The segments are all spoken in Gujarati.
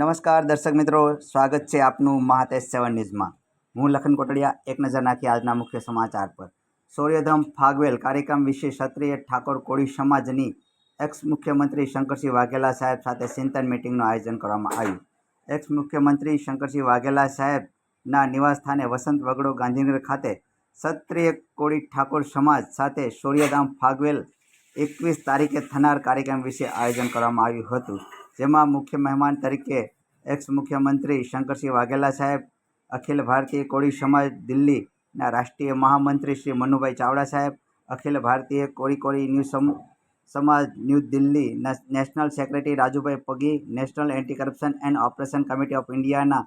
નમસ્કાર દર્શક મિત્રો, સ્વાગત છે આપનું મહાતેશ સેવન ન્યૂઝમાં. હું લખન કોટડિયા, એક નજર નાખી આજના મુખ્ય સમાચાર પર. સૌર્યધામ ફાગવેલ કાર્યક્રમ વિશે ક્ષત્રિય ઠાકોર કોળી સમાજની એક્સ મુખ્યમંત્રી શંકરસિંહ વાઘેલા સાહેબ સાથે ચિંતન મિટિંગનું આયોજન કરવામાં આવ્યું. એક્સ મુખ્યમંત્રી શંકરસિંહ વાઘેલા સાહેબના નિવાસસ્થાને વસંત વગડો ગાંધીનગર ખાતે ક્ષત્રિય કોળી ઠાકોર સમાજ સાથે સૂર્યધામ ફાગવેલ એકવીસ તારીખે થનાર કાર્યક્રમ વિશે આયોજન કરવામાં આવ્યું હતું. જેમાં મુખ્ય મહેમાન તરીકે એક્સ મુખ્યમંત્રી શંકરસિંહ વાઘેલા સાહેબ, અખિલ ભારતીય કોળી સમાજ દિલ્હીના રાષ્ટ્રીય મહામંત્રી શ્રી મનુભાઈ ચાવડા સાહેબ, Akhil Bharatiya Koli Koli new Samaj new Delhi national secretary Rajubhai Pagi, national anti corruption and operation committee of ઇન્ડિયાના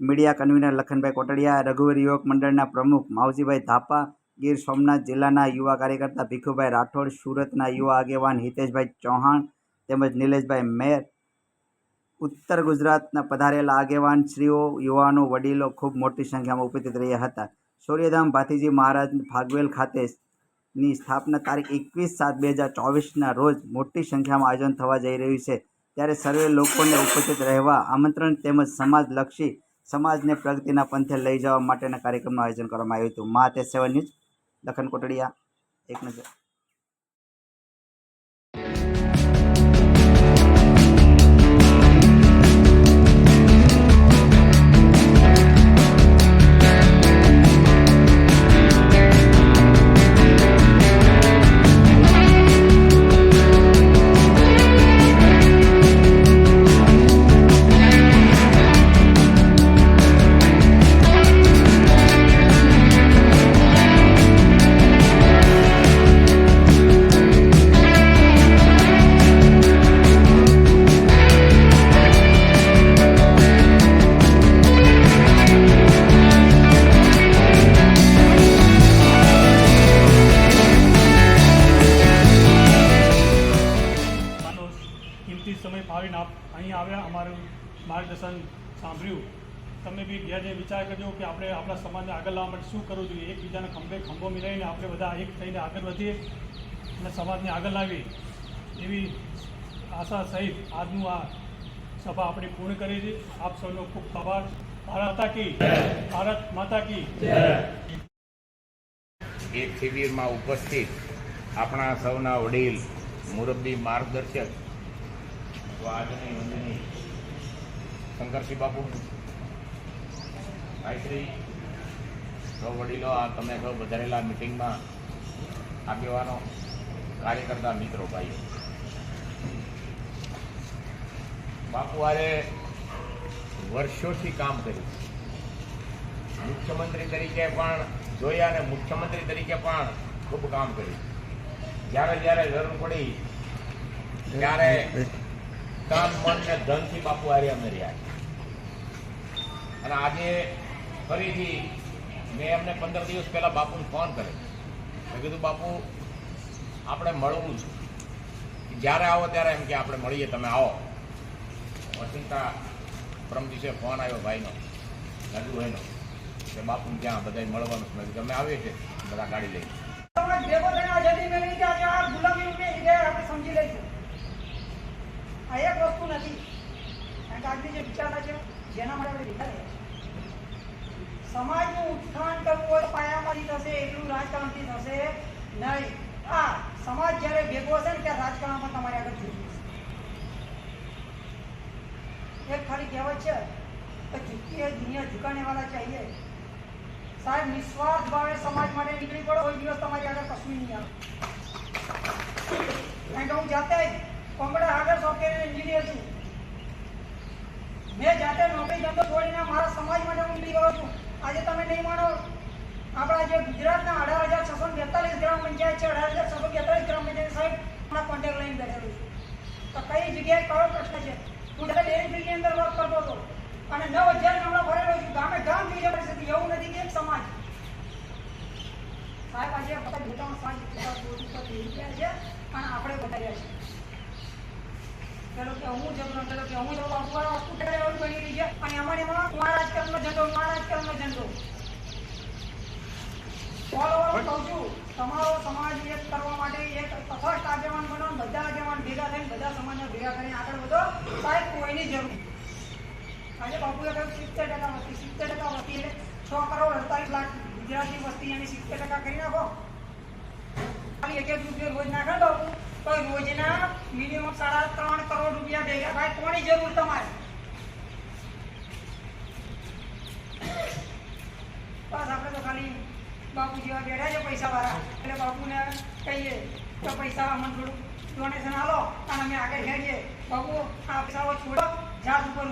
મીડિયા કન્વીનર લખનભાઈ કોટડિયા, રઘુવીર યુવક મંડળના પ્રમુખ માવજીભાઈ ધાપા, ગીર સોમનાથ જિલ્લાના યુવા કાર્યકર્તા ભીખુભાઈ રાઠોડ, સુરતના યુવા આગેવાન હિતેશભાઈ ચૌહાણ તેમજ નિલેશભાઈ મેર ઉત્તર ગુજરાતના પધારેલા આગેવાન શ્રીઓ યુવાનો, વડીલો ખૂબ મોટી સંખ્યામાં ઉપસ્થિત રહ્યા હતા. સૂર્યધામ ભાતીજી મહારાજ ફાગવેલ ખાતે ની સ્થાપના તારીખ એકવીસ સાત બે હજાર ચોવીસના રોજ મોટી સંખ્યામાં આયોજન થવા જઈ રહ્યું છે. ત્યારે સર્વે લોકોને ઉપસ્થિત રહેવા, આમંત્રણ તેમજ સમાજલક્ષી સમાજને પ્રગતિના પંથે લઈ જવા માટેના કાર્યક્રમનું આયોજન કરવામાં આવ્યું હતું. મા તે સેવન ન્યૂઝ, લખન કોટડિયા, એક નજર. માર્ગદર્શન સાંભળ્યું. તમે બી ઘેર જે વિચાર કરજો કે આપણે આપણા સમાજને આગળ લાવવા માટે શું કરવું જોઈએ. એકબીજાના ખંભે ખંભો મિલાવીને આપણે બધા એક થઈને આગળ વધીએ અને સમાજને આગળ લાવીએ. એવી આશા સહિત આજનું આ સભા આપણે પૂર્ણ કરી છે આપ સૌનો ખૂબ આભાર. ભારત કી. ભારત માતા કી. એક શિબિરમાં ઉપસ્થિત આપણા સૌના વડીલ મુરબ્બી માર્ગદર્શક. વાજની વંદની શંકરસિંહ બાપુ. ભાઈશ્રી સૌ વડીલો, આ તમે સૌ વધારેલા મિટિંગમાં આગેવાનો, કાર્યકર્તા મિત્રો, ભાઈઓ. બાપુ વર્ષોથી કામ કર્યું. મુખ્યમંત્રી તરીકે પણ જોયા અને મુખ્યમંત્રી તરીકે પણ ખૂબ કામ કર્યું. જ્યારે જ્યારે જરૂર પડી, ત્યારે તન મન ને ધનથી બાપુ હારી અમે રહ્યા અને આજે ફરીથી મેં એમને પંદર દિવસ પહેલા બાપુને ફોન કર્યો. મેં કીધું, બાપુ, આપણે મળવું છે. જ્યારે આવો ત્યારે એમ કે આપણે મળીએ, તમે આવો. વસંતા પરમ દિવસે ફોન આવ્યો ભાઈનો નદુભાઈનો કે બાપુ ક્યાં બધા મળવાનું મેં કીધું, અમે આવીએ છીએ, બધા ગાડી લઈ સમાજ લઈશું. વસ્તુ નથી. કારણ કે આજની જે વિચારણા છે, જેના માટે આપણે થયા સમાજનું ઉત્થાન કરવું હોય પાયામાંથી થશે, એટલું રાજકારણથી થશે નહીં. આ સમાજ જ્યારે ભેગો હશે ને ત્યારે રાજકારણમાં તમારે આગળ જોઈ એક ખાલી કહેવત છે, કે ઝુકી હે દુનિયા ઝુકાને વાળા ચાહીએ. સાહેબ નિસ્વાર્થ ભાવે સમાજ માટે નીકળી પડો, કોઈ દિવસ તમારી આગળ કશું નહીં આવે. કારણ કે હું જાતે કોમ્પ્યુટર હાર્ડવેર સોફ્ટવેર એન્જિનિયર છું. મેં જાતે નોકરી ધંધો છોડીને મારા સમાજ માટે હું નીકળી ગયો છું. આજે તમે નહીં માનો, આપણા જે ગુજરાતના અઢાર હજાર છસો બેતાલીસ ગ્રામ પંચાયત છે, અઢાર હજાર છસો બેતાલીસ ગ્રામ પંચાયત, સાહેબ હમણાં કોન્ટેક્ટ લઈને બેઠેલું છું. તો કઈ જગ્યાએ કયો પ્રશ્ન છે? હું ડેરી એરફિલ્ડની અંદર વર્ક કરતો હતો અને નવ હજાર ગામડા ભરેલો છું. ગામે ગામ જાય પરિસ્થિતિ એવું નથી કે એક સમાજ. સાહેબ, આજે બધા મોટા સાંજ બધા થઈ ગયા છે, પણ આપણે બતાવ્યા છે. બધા આગેવાન ભેગા થઈને આગળ વધો. સાહેબ, કોઈની જરૂર આજે બાપુએ સિત્તેર ટકા વસ્તી, સિત્તેર ટકા વસ્તી એટલે છ કરોડ અડતાલીસ લાખ ગુજરાતની વસ્તી એની સિત્તેર ટકા કરી નાખો. એક એક રૂપિયો રોજ નાખે બાપુ. તો યોજના મિનિમમ સાડા ત્રણ કરોડ રૂપિયા ભેગા થાય, કોની જરૂર તમારે? બસ આપણે તો ખાલી બાપુ જેવા બેઠા છે પૈસા વાળા એટલે બાપુને કહીએ તો પૈસા અમને થોડું ડોનેશન આલો અને અમે આગળ ખેડીએ. બાપુ, આ પૈસાઓ છોડો, જાત ઉપર